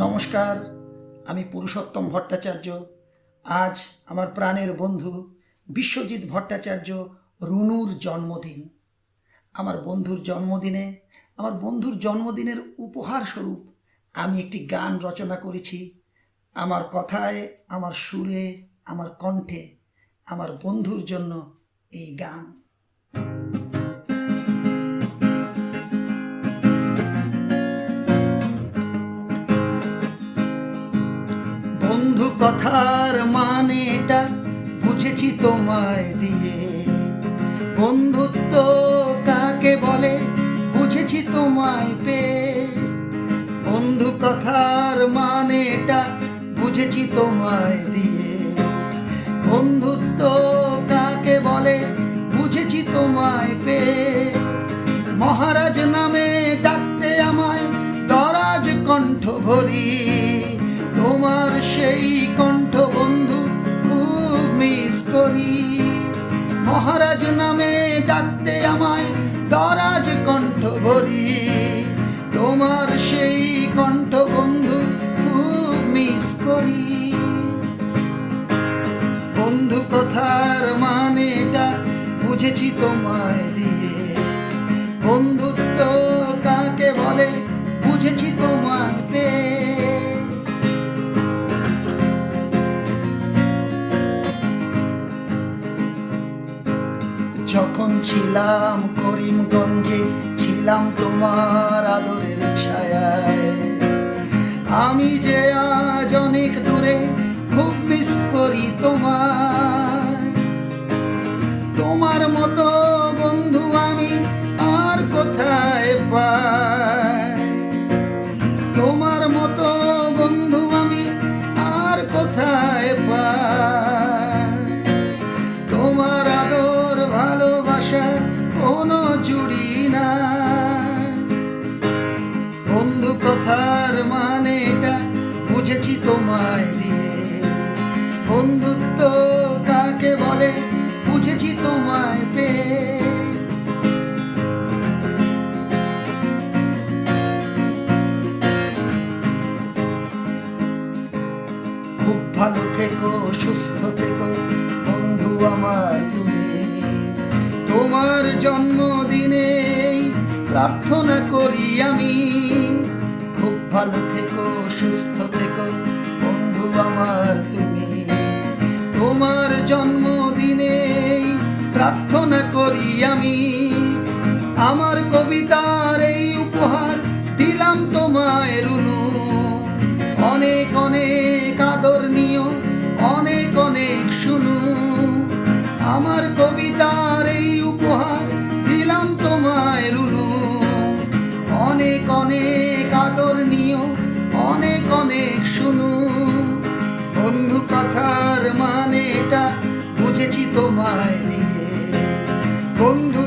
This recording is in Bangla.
নমস্কার, আমি পুরুষোত্তম ভট্টাচার্য। আজ আমার প্রাণের বন্ধু বিশ্বজিৎ ভট্টাচার্য রুনুর জন্মদিন। আমার বন্ধুর জন্মদিনে, আমার বন্ধুর জন্মদিনের উপহার স্বরূপ আমি একটি গান রচনা করেছি। আমার কথায়, আমার সুরে, আমার কণ্ঠে আমার বন্ধুর জন্য এই গান। কথার মানে এটা বুঝেছি তোমায় দিয়ে। বন্ধুত্ব কাকে বলে বুঝেছি তোমায় পেয়ে। বন্ধু কথার মানে এটা বুঝেছি তোমায় দিয়ে। বন্ধুত্ব কাকে বলে বুঝেছি তোমায় পে মহারাজ নামে সেই কণ্ঠ বন্ধু খুব মিস করি। মহারাজ নামে ডাকতে আমায় দরাজ কণ্ঠ ভরি। তোমার সেই কণ্ঠ বন্ধু খুব মিস করি। বন্ধু কথার মানেটা বুঝেছি তোমায় দিয়ে। বন্ধুত্ব কাকে বলে বুঝেছি তোমায় পেয়ে। যখন ছিলাম করিমগঞ্জে, ছিলাম তোমার আদরের ছায়ায়। আমি যে আজ অনেক দূরে, খুব মিস করি তোমার তোমার মতো বন্ধু আমি আর কোথায় পাই? ভালোবাসার কোনো জুড়ি না। বন্ধু কথার মানে এটা বুঝেছি তোমায় দিয়ে। বন্ধুত্ব কাকে বলে বুঝেছি তোমায় পেয়ে। খুব ভালো থেকো, সুস্থ থেকো, বন্ধু আমার। প্রার্থনা করি আমি। খুব ভালো থেকো, সুস্থ থেকো। বন্ধু আমার তুমি, তোমার জন্মদিনে প্রার্থনা করি আমি। আমার কবিতার এই উপহার দিলাম তোমায় রুনু। অনেক অনেক আদর নিও, অনেক অনেক শুনু। আমার কবিতার এই উপহার অনেক অনেক আদর নিও, অনেক অনেক শুনু। বন্ধু কথার মানে এটা বুঝেছি তোমায় দিয়ে বন্ধু